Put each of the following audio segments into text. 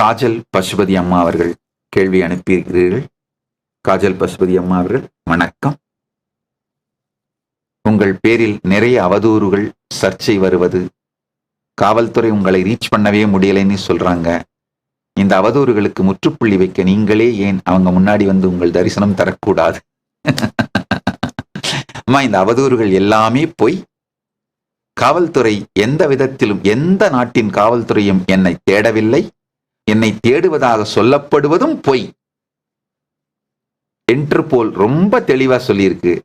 காஜல் பசுபதி அம்மா அவர்கள் கேள்வி அனுப்பியிருக்கிறீர்கள். காஜல் பசுபதி அம்மா அவர்கள் வணக்கம். உங்கள் பேரில் நிறைய அவதூறுகள் சர்ச்சை வருவது காவல்துறை உங்களை ரீச் பண்ணவே முடியலைன்னு சொல்றாங்க. இந்த அவதூறுகளுக்கு முற்றுப்புள்ளி வைக்க நீங்களே ஏன் அவங்க முன்னாடி வந்து உங்கள் தரிசனம் தரக்கூடாது? அம்மா இந்த அவதூறுகள் எல்லாமே போய். காவல்துறை எந்த விதத்திலும் எந்த நாட்டின் காவல்துறையும் என்னை தேடவில்லை. என்னை தேடுவதாக சொல்லப்படுவதும் பொய். என்று போல் ரொம்ப தெளிவா சொல்லியிருக்கு.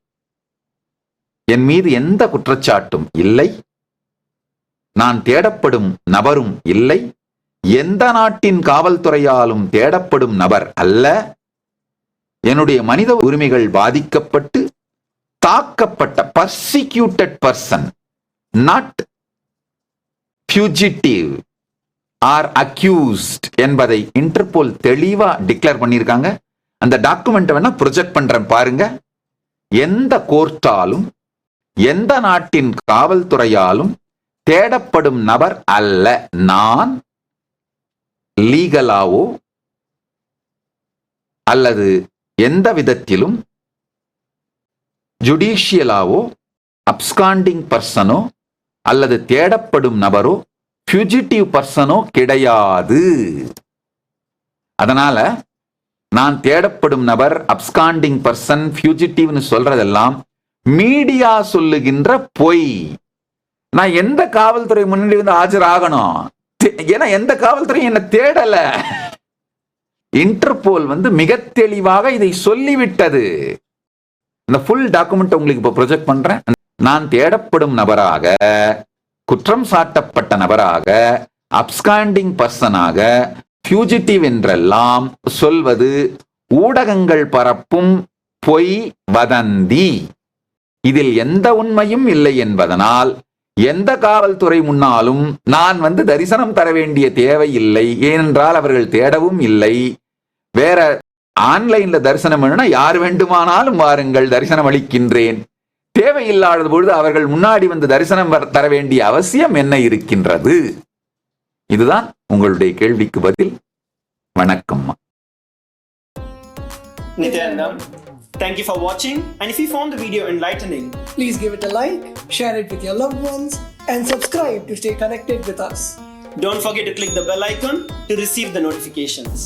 என் மீது எந்த குற்றச்சாட்டும் இல்லை. நான் தேடப்படும் நபரும் இல்லை. எந்த நாட்டின் காவல்துறையாலும் தேடப்படும் நபர் அல்ல. என்னுடைய மனித உரிமைகள் பாதிக்கப்பட்டு தாக்கப்பட்ட persecuted person not fugitive or accused என்பதை இன்டர்போல் தெளிவா டிக்ளேர் பண்ணியிருக்காங்க. அந்த டாக்குமெண்ட் வேணா ப்ரொஜெக்ட் பண்றேன் பாருங்க. எந்த கோர்ட்டாலும் எந்த நாட்டின் காவல்துறையாலும் தேடப்படும் நபர் அல்ல. நான் லீகலாவோ அல்லது எந்த விதத்திலும் ஜுடிஷியலாவோ அப்ஸ்காண்டிங் பர்சனோ அல்லது தேடப்படும் நபரோ ஃபியூஜிட்டிவ் பர்சனோ கிடையாது. அதனால நான் தேடப்படும் நபர் அப்ஸ்காண்டிங் பர்சன் ஃபியூஜிட்டிவ்னு சொல்றதெல்லாம் மீடியா சொல்லுகின்ற பொய். நான் எந்த காவல்துறை முன்னாடி வந்து ஆஜராகணும்? ஆகணும் ஏன்னா எந்த காவல்துறையும் என்ன தேடல. இன்டர்போல் வந்து மிக தெளிவாக இதை சொல்லிவிட்டது. இந்த ஃபுல் டாக்குமெண்ட் உங்களுக்கு இப்போ ப்ரொஜெக்ட் பண்றேன். நான் தேடப்படும் நபராக குற்றம் சாட்டப்பட்ட நபராக அப்ஸ்காண்டிங் பர்சனாக ஃபியூஜிட்டிவ் என்றெல்லாம் சொல்வது ஊடகங்கள் பரப்பும் பொய் வதந்தி. இதில் எந்த உண்மையும் இல்லை என்பதனால் எந்த காவல்துறை முன்னாலும் நான் வந்து தரிசனம் தர வேண்டிய தேவை இல்லை ஏனென்றால் அவர்கள் தேடவும் இல்லை. வேற ஆன்லைன்ல தரிசனம் வேணும்னா யார் வேண்டுமானாலும் வாருங்கள் தரிசனம் அளிக்கின்றேன் தேவையில்லாத பொழுது அவர்கள் முன்னாடி வந்து தரிசனம் தர வேண்டிய அவசியம் என்ன இருக்கின்றது இதுதான் உங்களுடைய கேள்விக்கு பதில் வணக்கம் Nityanandam. Thank you for watching and if you found the video enlightening, Please give it a like, share it with your loved ones, and subscribe to stay connected with us. don't forget to click the bell icon to receive the notifications.